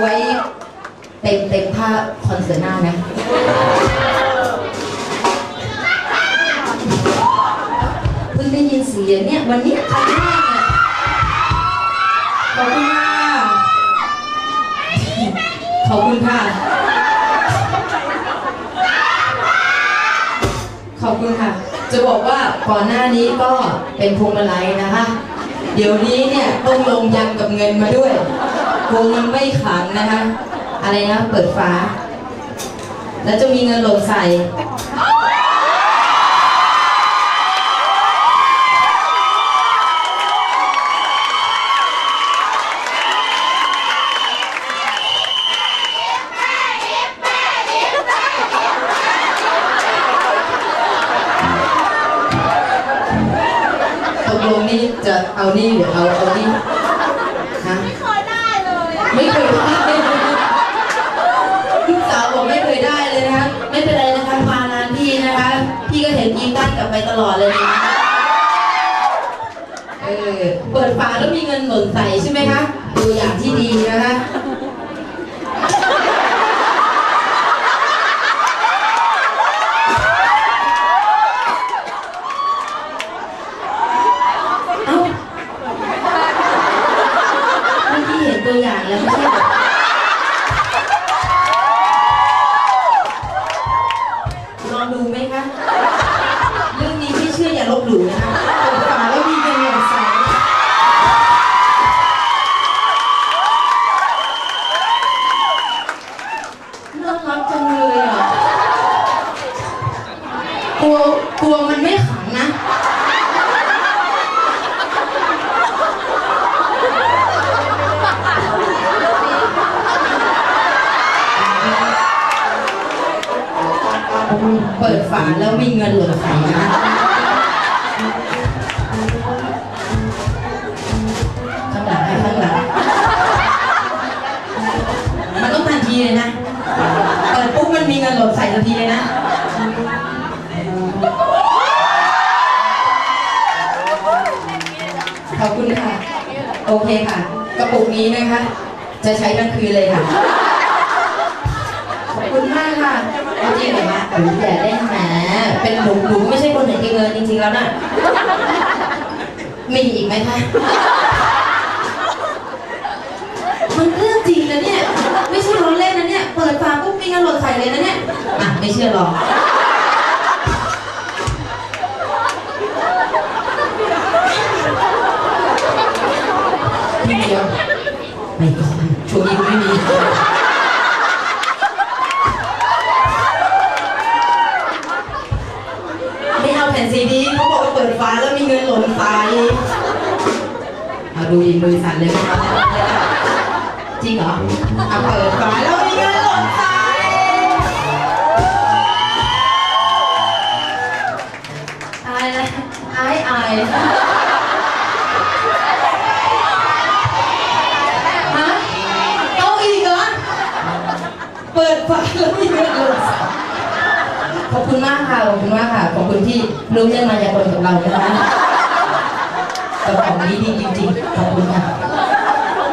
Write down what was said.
ไว้เต็มเต็มผ้าคอนเสิร์ตหน้านะเพิ่งได้ยินเสียงเนี่ยวันนี้ครั้งแรกเนี่ยขอบคุณค่ะขอบคุณค่ะ ขอบคุณค่ะ จะบอกว่าก่อนหน้านี้ก็เป็นพวงมาลัยนะคะ เดี๋ยวนี้เนี่ยต้องลงยันกับเงินมาด้วย วงมันไม่ขังนะคะ อะไรนะ เปิดฟ้า แล้วจะมีเงินหล่นใส่ตกลงนี่จะเอานี่หรือเอาเอานี่ฮะ ไม่เคยได้เลย ไม่เคยได้ลูกสาวบอกไม่เคยได้เลยนะคะ ไม่เป็นไรนะคะมานานพี่นะคะ พี่ก็เห็นยิ้มได้กลับไปตลอดเลยนะเออเปิดฝาแล้วมีเงินหล่นใส่ใช่ไหมคะตัวอย่างที่ดีนะคะเอ้าเมื่อกี้เห็นตัวอย่างแล้วไม่ใช่ ดูไหมคะ เรื่องนี้ไม่เชื่ออย่าลบหลู่นะคะเปิดฝาแล้วมีเงินหล่นใส่น่ารักจังเลยอะตัวตัวมันไม่ขังนะ เปิดฝาแล้วมีเงินหล่นใส่นะข้างหลังให้ข้างหลัง มันต้องทันทีเลยนะ เปิดปุ๊บมันมีเงินหล่นใส่ทันทีเลยนะขอบคุณค่ะ โอเคค่ะ กระปุกนี้นะคะ จะใช้กลางคืนเลยค่ะ ขอบคุณมากค่ะเอาจริงเหรอคะ โอ้ยอย่าเล่นแหมเป็นหนูหนูไม่ใช่คนเห็นแก่เงินจริงๆแล้วน่ะ มีอีกไหมคะ มันเรื่องจริงนะเนี่ย ไม่ใช่ล้อเล่นนะเนี่ย เปิดฝาปุ๊บมีเงินหล่นใส่เลยนะเนี่ย อะ ไม่เชื่อหรอกทีเดียวไม่ก่อนช่วงนี้กูไม่มี ไม่เอาแผ่นซีดีเขาบอกว่าเปิดฟ้าแล้วมีเงินหล่นใส่เอาดูดิมือสั่นเลยนะคะจริงเหรอเอาเปิดฟ้าแล้วมีเงินหล่นใส่อายนะอายอายฮะเอาอีกเหรอเปิดฟ้าแล้วมีเงินหล่น ขอบคุณมากค่ะ ขอบคุณมากค่ะ ขอบคุณที่รู้เรื่องมายากลกับเรานะคะกระป๋องนี้ดีจริงๆ ขอบคุณค่ะ